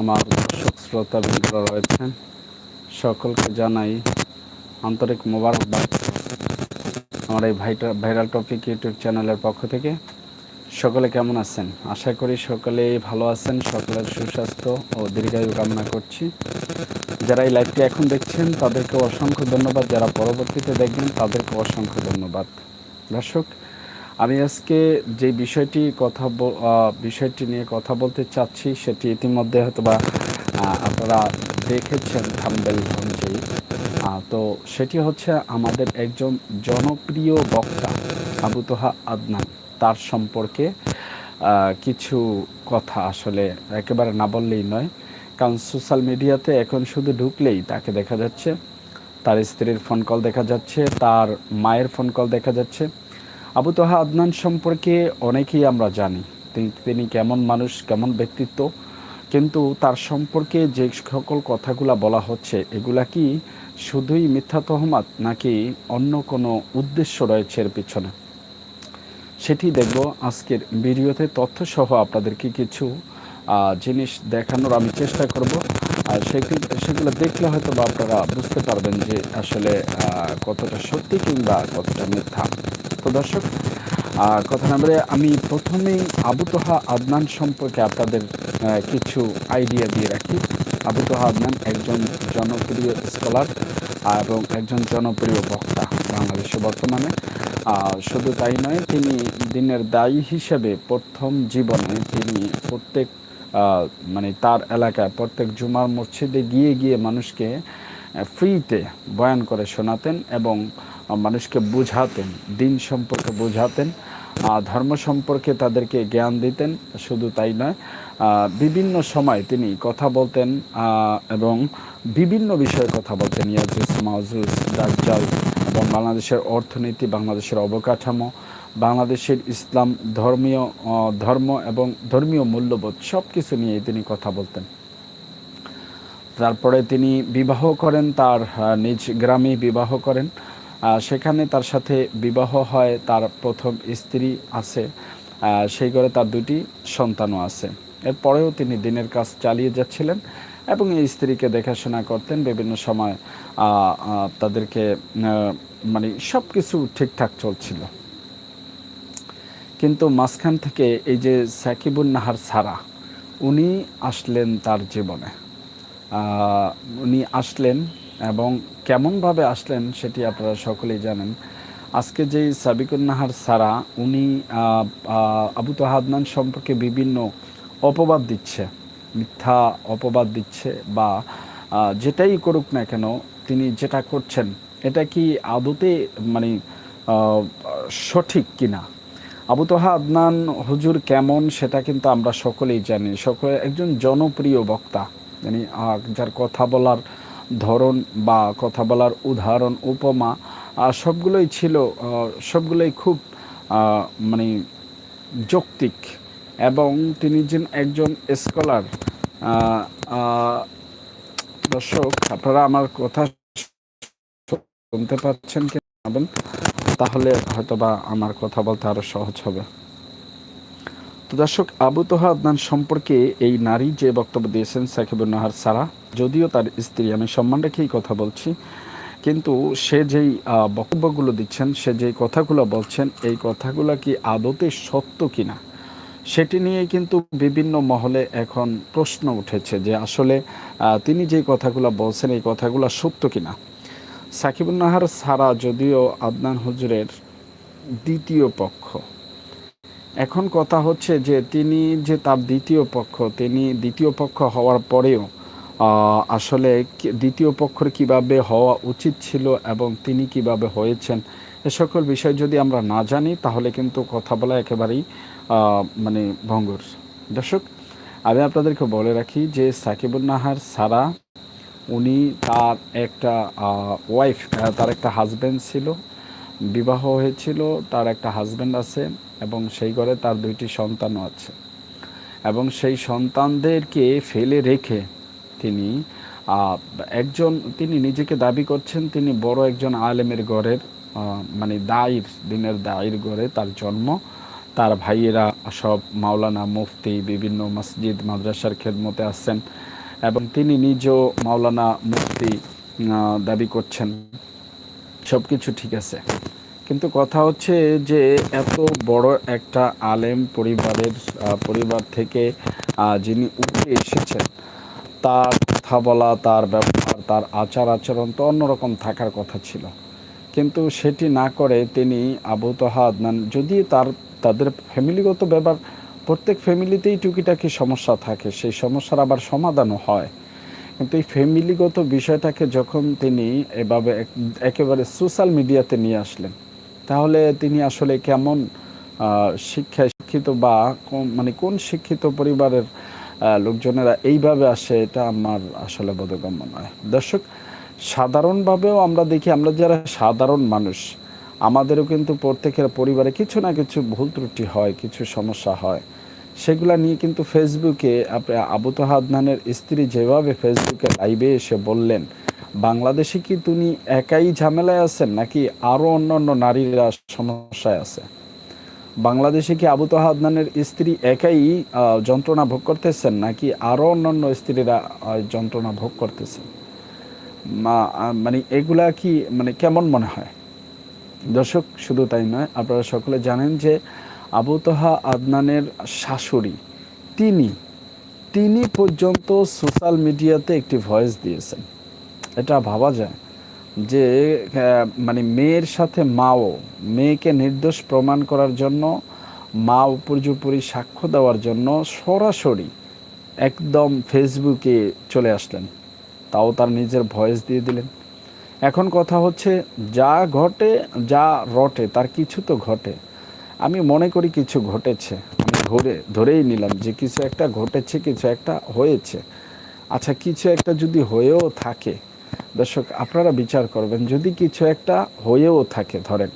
আমার দর্শক শ্রোতা বৃন্দরা রয়েছেন, সকলকে জানাই আন্তরিক মোবারকবাদ। আমার এই ভাইটা, ভাইরাল টপিক ইউটিউব চ্যানেলের পক্ষ থেকে। সকলে কেমন আছেন? আশা করি সকলেই ভালো আছেন, সকলের সুস্বাস্থ্য ও দীর্ঘায়ু কামনা করছি। যারা এই লাইভটি এখন দেখছেন, তাদেরকে অসংখ্য ধন্যবাদ। যারা পরবর্তীতে দেখবেন, তাদেরকে অসংখ্য ধন্যবাদ। দর্শক আমি আজকে যে বিষয়টি কথা বিষয়টি নিয়ে কথা বলতে চাচ্ছি, সেটি ইতিমধ্যে হয়তো বা আপনারা দেখেছেন থাম্বেল অনুযায়ী তো সেটি হচ্ছে আমাদের একজন জনপ্রিয় বক্তা, আবু তোহা আদনান। তার সম্পর্কে কিছু কথা আসলে একেবারে না বললেই নয়, কারণ সোশ্যাল মিডিয়াতে এখন শুধু ঢুকলেই তাকে দেখা যাচ্ছে। তার স্ত্রীর ফোন কল দেখা যাচ্ছে, তার মায়ের ফোন কল দেখা যাচ্ছে। আবু তোহা আদনান সম্পর্কে অনেকেই আমরা জানি। তিনি- কেমন মানুষ, কেমন ব্যক্তিত্ব, কিন্তু তার সম্পর্কে যে সকল কথাগুলো বলা হচ্ছে, এগুলা কি শুধুই মিথ্যা তহমাত, নাকি অন্য কোনো উদ্দেশ্য রয়েছে এর পিছনে? সেটি দেখব আজকের ভিডিওতে। তথ্যসহ আপনাদেরকে কিছু জিনিস দেখানোর আমি চেষ্টা করব। আর সেগুলো সেগুলো দেখলে হয়তো বা আপনারা বুঝতে পারবেন যে আসলে কতটা সত্যি কিংবা কতটা মিথ্যা। তো দর্শক কথা না বলে আমি প্রথমেই আবু তোহা আদনান সম্পর্কে আপনাদের কিছু আইডিয়া দিয়ে রাখি। আবু তোহা আদনান একজন জনপ্রিয় স্কলার এবং একজন জনপ্রিয় বক্তা বাংলাদেশে বর্তমানে। শুধু তাই নয়, তিনি দিনের দায়ী হিসেবে প্রথম জীবনে তিনি প্রত্যেক মানে তার এলাকায় প্রত্যেক জুমার মসজিদে গিয়ে গিয়ে মানুষকে ফ্রিতে বয়ান করে শোনাতেন এবং মানুষকে বোঝাতেন, দিন সম্পর্কে বোঝাতেন ধর্ম সম্পর্কে তাদেরকে জ্ঞান দিতেন, শুধু তাই নয় বিভিন্ন সময় তিনি কথা বলতেন এবং বিভিন্ন বিষয়ে কথা বলতেন। ইয়াজুস মাহুস দাজ্জাল এবং বাংলাদেশের অর্থনীতি, বাংলাদেশের অবকাঠামো, বাংলাদেশের ইসলাম, ধর্মীয় ধর্ম এবং ধর্মীয় মূল্যবোধ সব কিছু নিয়ে তিনি কথা বলতেন। তারপরে তিনি বিবাহ করেন, তার নিজ গ্রামে বিবাহ করেন। সেখানে তার সাথে বিবাহ হয়, তার প্রথম স্ত্রী আছে সেই ঘরে তার দুটি সন্তানও আছে। এরপরেও তিনি দিনের কাজ চালিয়ে যাচ্ছিলেন। এবং স্ত্রীকে দেখাশোনা করতেন বিভিন্ন সময় তাদেরকে মানে সব কিছু ঠিকঠাক চলছিল। কিন্তু মাঝখান থেকে এই যে সাকিবুন নাহার সারা, উনি আসলেন তার জীবনে। উনি আসলেন এবং কেমনভাবে আসলেন সেটি আপনারা সকলেই জানেন। আজকে যেই সাবিকুন নাহার সারা, উনি আবু তোহাদনান সম্পর্কে বিভিন্ন অপবাদ দিচ্ছে। মিথ্যা অপবাদ দিচ্ছে বা যেটাই করুক না কেন তিনি যেটা করছেন, এটা কি আদতে মানে সঠিক কিনা? আবু তোহা আদনান, হুজুর কেমন সেটা কিন্তু আমরা সকলেই জানি। সকলে একজন জনপ্রিয় বক্তা। মানে যার কথা বলার ধরন বা কথা বলার উদাহরণ, উপমা সবগুলোই ছিল সবগুলোই খুব মানে যৌক্তিক। এবং তিনি যে একজন স্কলার দর্শক, আপনারা আমার কথা শুনতে পাচ্ছেন কি জানাবেন তাহলে হয়তোবা আমার কথা বলতে আরও সহজ হবে। তো দর্শক, আবু তোহা আদনান সম্পর্কে এই নারী যে বক্তব্য দিয়েছেন সাকিবুল নাহার সারা, যদিও তার স্ত্রী, আমি সম্মান রেখেই কথা বলছি, কিন্তু সে যেই বক্তব্যগুলো দিচ্ছেন, সে যেই কথাগুলো বলছেন, এই কথাগুলো কি আদতে সত্য কিনা? সেটি নিয়ে কিন্তু বিভিন্ন মহলে এখন প্রশ্ন উঠেছে যে আসলে তিনি যেই কথাগুলো বলছেন এই কথাগুলো সত্য কিনা? সাকিবুল নাহার সারা যদিও আদনান হুজুরের দ্বিতীয় পক্ষ। এখন কথা হচ্ছে যে তিনি যে তার দ্বিতীয় পক্ষ, তিনি দ্বিতীয় পক্ষ হওয়ার পরেও আসলে দ্বিতীয় পক্ষের কীভাবে হওয়া উচিত ছিল এবং তিনি কীভাবে হয়েছেন, এ সকল বিষয় যদি আমরা না জানি, তাহলে কিন্তু কথা বলা একেবারেই মানে ভঙ্গুর। দর্শক, আমি আপনাদেরকে বলে রাখি যে সাকিবুল নাহার সারা উনি তার একটা ওয়াইফ তার একটা হাজব্যান্ড ছিল, বিবাহ হয়েছিল, তার একটা হাজব্যান্ড আছে এবং সেই ঘরে তার দুইটি সন্তানও আছে। এবং সেই সন্তানদেরকে ফেলে রেখে তিনি একজন, তিনি নিজেকে দাবি করছেন, তিনি বড় একজন আলেমের ঘরের মানে দায়ের, দিনের দায়ের ঘরে তার জন্ম তার ভাইয়েরা সব মাওলানা মুফতি, বিভিন্ন মসজিদ, মাদ্রাসার খেদমতে আসছেন এবং তিনি নিজেও মাওলানা মুফতি দাবি করছেন। সব কিছু ঠিক আছে। কিন্তু কথা হচ্ছে যে এত বড় একটা আলেম পরিবারের পরিবার থেকে যিনি উঠে এসেছেন, তার কথা বলা, তার ব্যবহার, তার আচার আচরণ তো অন্যরকম থাকার কথা ছিল। কিন্তু সেটি না করে তিনি আবু আদনান যদি তার তাদের ফ্যামিলিগত ব্যাপার, প্রত্যেক ফ্যামিলিতেই টুকিটাকি সমস্যা থাকে, সেই সমস্যার আবার সমাধানও হয়। কিন্তু এই ফ্যামিলিগত বিষয়টাকে যখন তিনি এভাবে একেবারে সোশ্যাল মিডিয়াতে নিয়ে আসলেন, তাহলে তিনি আসলে কেমন শিক্ষায় শিক্ষিত বা মানে কোন শিক্ষিত পরিবারের লোকজনেরা এইভাবে আসে, এটা আমার আসলে বোধগম্য নয়। দর্শক, সাধারণভাবেও আমরা দেখি, আমরা যারা সাধারণ মানুষ আমাদেরও কিন্তু প্রত্যেকের পরিবারে কিছু না কিছু ভুল ত্রুটি হয়, কিছু সমস্যা হয়। সেগুলা নিয়ে কিন্তু ফেসবুকে আপনি আবু হাদনানের স্ত্রী যেভাবে ফেসবুকে লাইভে এসে বললেন, বাংলাদেশে কি তিনি একাই ঝামেলায় আছেন নাকি আরও অন্য অন্য নারীরা সমস্যায় আছে? বাংলাদেশে কি আবু হাদনানের স্ত্রী একাই যন্ত্রণা ভোগ করতেছেন নাকি আরও অন্যান্য স্ত্রীরা যন্ত্রণা ভোগ করতেছেন? মানে এগুলা কি মানে কেমন মনে হয়? দর্শক, শুধু তাই নয়, আপনারা সকলে জানেন যে আবু তহা আদনানের শাশুড়ি, তিনি তিনি পর্যন্ত সোশ্যাল মিডিয়াতে একটি ভয়েস দিয়েছেন। এটা ভাবা যায় যে মানে মেয়ের সাথে মাও, মেয়েকে নির্দোষ প্রমাণ করার জন্য, মা উপর্যুপরি সাক্ষ্য দেওয়ার জন্য সরাসরি একদম ফেসবুকে চলে আসলেন। তাও তার নিজের ভয়েস দিয়ে দিলেন। এখন কথা হচ্ছে, যা ঘটে, যা রটে, তার কিছু তো ঘটে। আমি মনে করি কিছু ঘটেছে। আমি ধরে, ধরেই নিলাম যে কিছু একটা ঘটেছে, কিছু একটা হয়েছে। আচ্ছা কিছু একটা যদি হয়েও থাকে, দর্শক, আপনারা বিচার করবেন, যদি কিছু একটা হয়েও থাকে, ধরেন,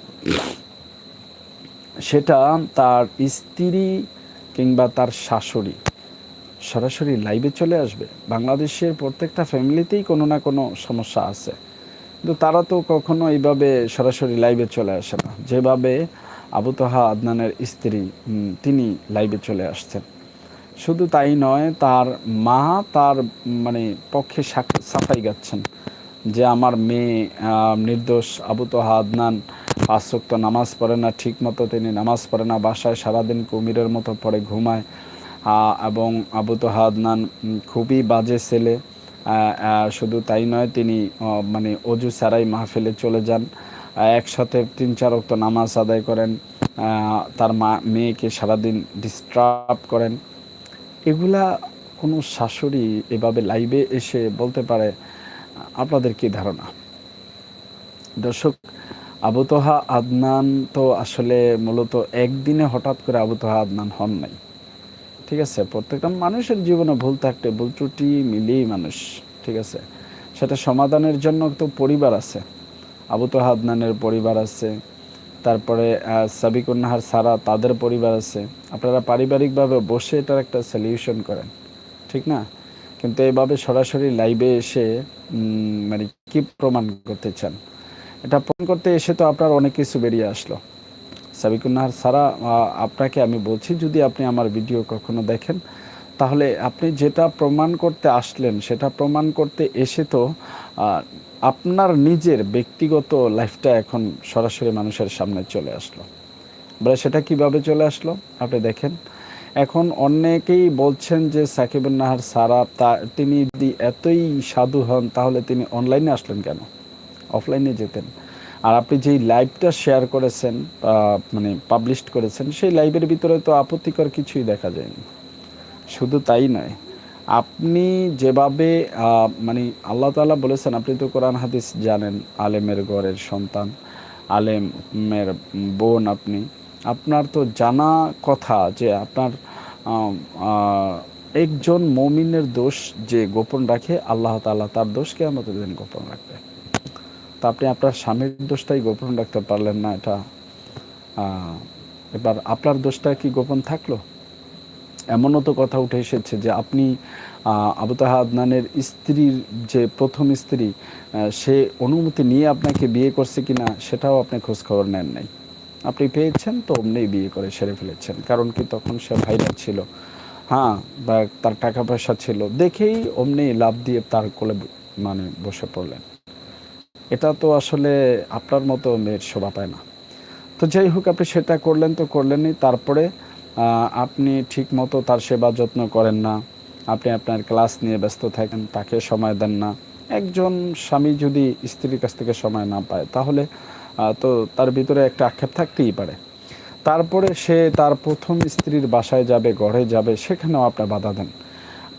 সেটা তার স্ত্রী কিংবা তার শাশুড়ি সরাসরি লাইভে চলে আসবে। বাংলাদেশের প্রত্যেকটা ফ্যামিলিতেই কোনো না কোনো সমস্যা আছে। কিন্তু তারা তো কখনো এইভাবে সরাসরি লাইভে চলে আসে না। যেভাবে আবু তোহা আদনানের স্ত্রী তিনি লাইভে চলে আসছেন। শুধু তাই নয়, তার মা তার মানে পক্ষে সাফাই গাচ্ছেন যে আমার মেয়ে নির্দোষ আবু তোহা আদনান পাঁচশক্ত নামাজ পড়ে না ঠিক মতো তিনি নামাজ পড়ে না, বাসায় সারাদিন কুমিরের মতো পড়ে, ঘুমায়। এবং আবু তোহা আদনান খুবই বাজে ছেলে। শুধু তাই নয়, তিনি মানে অজু ছাড়াই মাহফিলে চলে যান। একসাথে তিন, চার অক্ত নামাজ আদায় করেন। তার মা, মেয়েকে সারাদিন ডিস্টার্ব করেন। এগুলা কোনো শাশুড়ি এভাবে লাইভে এসে বলতে পারে? আপনাদের কি ধারণা? দর্শক আবুতহা আদনান তো আসলে মূলত একদিনে হঠাৎ করে আবুতহা আদনান হন নাই। ঠিক আছে? প্রত্যেকটা মানুষের জীবনে ভুল থাকতে ভুল ত্রুটি মিলেই মানুষ, ঠিক আছে? সেটা সমাধানের জন্য তো পরিবার আছে। আবু তো হাদনানের পরিবার আছে, তারপরে সাবিকুন্নাহার সারা তাদের পরিবার আছে। আপনারা পারিবারিকভাবে বসে এটার একটা সলিউশন করেন, ঠিক না? কিন্তু এইভাবে সরাসরি লাইভে এসে মানে কি প্রমাণ করতে চান? এটা প্রমাণ করতে এসে তো আপনার অনেক কিছু বেরিয়ে আসলো। সাবিকুন্নাহার, সারা আপনাকে আমি বলছি, যদি আপনি আমার ভিডিও কখনো দেখেন, তাহলে আপনি যেটা প্রমাণ করতে আসলেন, সেটা প্রমাণ করতে এসে তো আপনার নিজের ব্যক্তিগত লাইফটা এখন সরাসরি মানুষের সামনে চলে আসলো। বলে সেটা কীভাবে চলে আসলো? আপনি দেখেন, এখন অনেকেই বলছেন যে সাকিবুল নাহার সারা, তা, তিনি যদি এতই সাধু হন, তাহলে তিনি অনলাইনে আসলেন কেন? অফলাইনে যেতেন। আর আপনি যেই লাইভটা শেয়ার করেছেন মানে পাবলিশ করেছেন, সেই লাইভের ভিতরে তো আপত্তিকর কিছুই দেখা যায়নি। শুধু তাই নয়, আপনি যেভাবে মানে আল্লাহ তালা বলেছেন, আপনি তো কোরআন, হাদিস জানেন, আলেমের গড়ের সন্তান, আলেমের বোন আপনি, আপনার তো জানা কথা যে আপনার একজন মমিনের দোষ যে গোপন রাখে, আল্লাহ তালা তার দোষকে আমাদের গোপন রাখবে। তা আপনি আপনার স্বামীর দোষটাই গোপন রাখতে পারলেন না এটা। এবার আপনার দোষটা কি গোপন থাকল? এমনও তো কথা উঠে এসেছে যে আপনি আবু তাহা আদনানের স্ত্রীর যে প্রথম স্ত্রী সে অনুমতি নিয়ে আপনাকে বিয়ে করছে কিনা সেটাও আপনি খোঁজখবর নেন নাই। আপনি পেয়েছেন তো অমনিই বিয়ে করে সেরে ফেলেছেন, কারণ কি তখন সে ভাইরাল ছিল। হ্যাঁ বা তার টাকা পয়সা ছিল, দেখেই অমনি লাভ দিয়ে তার কোলে মানে বসে পড়লেন। এটা তো আসলে আপনার মতো মেয়ের শোভা পায় না। তো যাই হোক, আপনি সেটা করলেন তো করলেনই। তারপরে আপনি ঠিক মতো তার সেবা যত্ন করেন না। আপনি আপনার ক্লাস নিয়ে ব্যস্ত থাকেন, তাকে সময় দেন না। একজন স্বামী যদি স্ত্রীর কাছ থেকে সময় না পায়, তাহলে তো তার ভিতরে একটা আক্ষেপ থাকতেই পারে। তারপরে সে তার প্রথম স্ত্রীর বাসায় যাবে, ঘরে যাবে, সেখানেও আপনার বাধা দেন।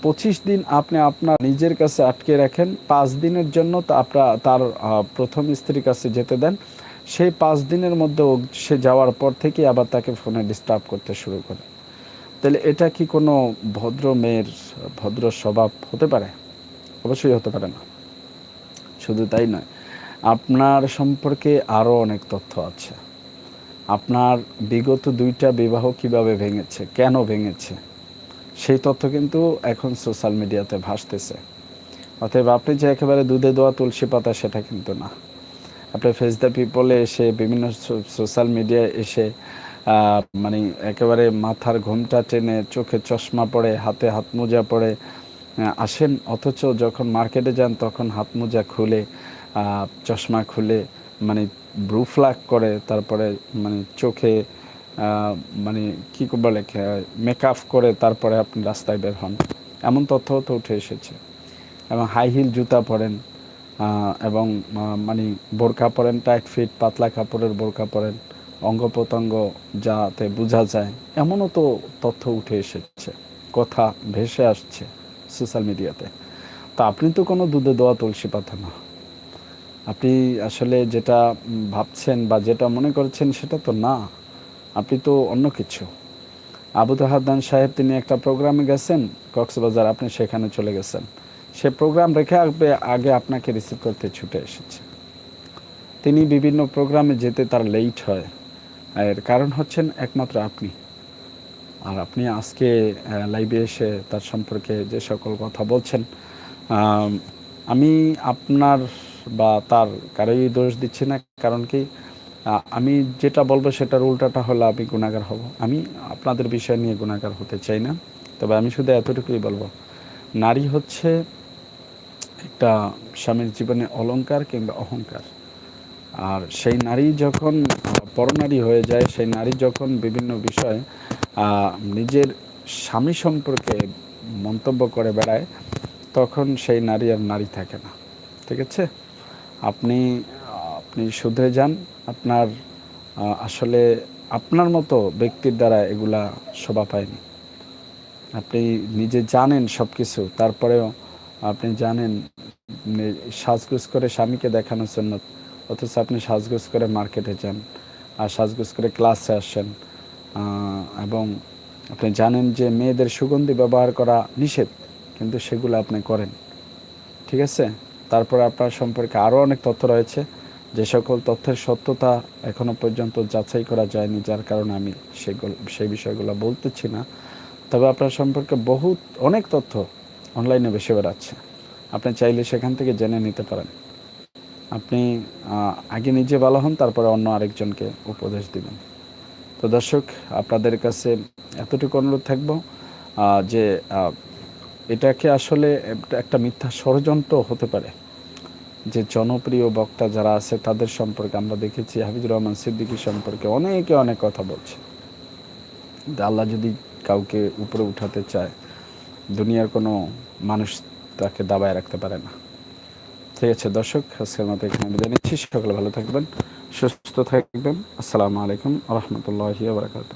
পঁচিশ দিন আপনি আপনার নিজের কাছে আটকে রাখেন। পাঁচ দিনের জন্য আপনার, তার প্রথম স্ত্রীর কাছে যেতে দেন। সেই পাঁচ দিনের মধ্যে সে যাওয়ার পর থেকে আবার তাকে ফোনে ডিস্টার্ব করতে শুরু করে। তাহলে এটা কি কোনো ভদ্র মেয়ের, ভদ্র স্বভাব হতে পারে? অবশ্যই হতে পারে না। শুধু তাই নয়, আপনার সম্পর্কে আরও অনেক তথ্য আছে। আপনার বিগত দুইটা বিবাহ কীভাবে ভেঙেছে, কেন ভেঙেছে? সেই তথ্য কিন্তু এখন সোশ্যাল মিডিয়াতে ভাসতেছে। অতএব আপনি যে একেবারে দুধে দেওয়া তুলসী পাতা, সেটা কিন্তু না। আপনি ফেস দ্য পিপলে এসে, বিভিন্ন সোশ্যাল মিডিয়ায় এসে মানে একেবারে মাথার ঘুমটা টেনে, চোখে চশমা পড়ে, হাতে হাত মোজা পড়ে আসেন। অথচ যখন মার্কেটে যান, তখন হাত মোজা খুলে চশমা খুলে মানে ব্রুফ্লাক করে, তারপরে মানে চোখে মানে কী বলে মেকআপ করে তারপরে আপনি রাস্তায় বের হন। এমন তথ্য তো উঠে এসেছে। এবং হাই হিল জুতা পরেন এবং মানে বোরকা পরেন টাইট ফিট পাতলা কাপড়ের বোরকা পরেন অঙ্গ প্রত্যঙ্গ যাতে বোঝা যায়, এমনও তো তথ্য উঠে এসেছে। কথা ভেসে আসছে সোশ্যাল মিডিয়াতে তা। আপনি তো কোনো দুধে দেওয়া তুলসী পাতা না। আপনি আসলে যেটা ভাবছেন বা যেটা মনে করছেন সেটা তো না। আপনি তো অন্য কিছু। আবু তাহাদ্দান সাহেব তিনি একটা প্রোগ্রামে গেছেন, কক্সবাজার, আপনি সেখানে চলে গেছেন। সে প্রোগ্রাম রেখে আগে আগে আপনাকে রিসিভ করতে ছুটে এসেছে। তিনি বিভিন্ন প্রোগ্রামে যেতে তার লেট হয়। এর কারণ হচ্ছেন একমাত্র আপনি। আর আপনি আজকে লাইভে এসে তার সম্পর্কে যে সকল কথা বলছেন, আমি আপনার বা তার কারোই দোষ দিচ্ছি না। কারণ কি? আমি যেটা বলব সেটার উল্টাটা হলে আমি গুণাগার হব। আমি আপনাদের বিষয় নিয়ে গুণাগার হতে চাই না, তবে আমি শুধু এতটুকুই বলব। নারী হচ্ছে একটা স্বামীর জীবনে অলঙ্কার কিংবা অহংকার। আর সেই নারী যখন, পরনারী হয়ে যায়, সেই নারী যখন বিভিন্ন বিষয়ে নিজের স্বামী সম্পর্কে মন্তব্য করে বেড়ায়, তখন সেই নারী আর নারী থাকে না। ঠিক আছে? আপনি আপনি শুধরে যান আপনার আসলে আপনার মতো ব্যক্তির দ্বারা এগুলা শোভা পায়নি। আপনি নিজে জানেন সব কিছু তারপরেও আপনি জানেন সাজগুজ করে স্বামীকে দেখানোর জন্য, অথচ আপনি সাজগুজ করে মার্কেটে যান আর সাজগুজ করে ক্লাসে আসেন। এবং আপনি জানেন যে মেয়েদের সুগন্ধি ব্যবহার করা নিষেধ, কিন্তু সেগুলো আপনি করেন। ঠিক আছে? তারপরে আপনার সম্পর্কে আরও অনেক তথ্য রয়েছে। যে সকল তথ্যের সত্যতা এখনও পর্যন্ত যাচাই করা যায়নি, যার কারণে আমি সেগুলো, সেই বিষয়গুলো বলতেছি না। তবে আপনার সম্পর্কে বহুত, অনেক তথ্য অনলাইনে বেশি বেড়াচ্ছে। আপনি চাইলে সেখান থেকে জেনে নিতে পারেন। আপনি আগে নিজে ভালো হন, তারপরে অন্য আরেকজনকে উপদেশ দিবেন। তো দর্শক, আপনাদের কাছে এতটুকু অনুরোধ থাকব যে এটাকে আসলে একটা মিথ্যা ষড়যন্ত্র হতে পারে। যে জনপ্রিয় বক্তা যারা আছে, তাদের সম্পর্কে আমরা দেখেছি, হাফিজুর রহমান সিদ্দিকী সম্পর্কে অনেকে অনেক কথা বলছে। আল্লাহ যদি কাউকে উপরে উঠাতে চায়, দুনিয়ার কোনো মানুষ তাকে দাবায় রাখতে পারে না। ঠিক আছে, দর্শক, আজকের মতো এখানে বিদায় নিচ্ছি। সকলে ভালো থাকবেন, সুস্থ থাকবেন। আসসালামু আলাইকুম রহমতুল্লাহ বারকাত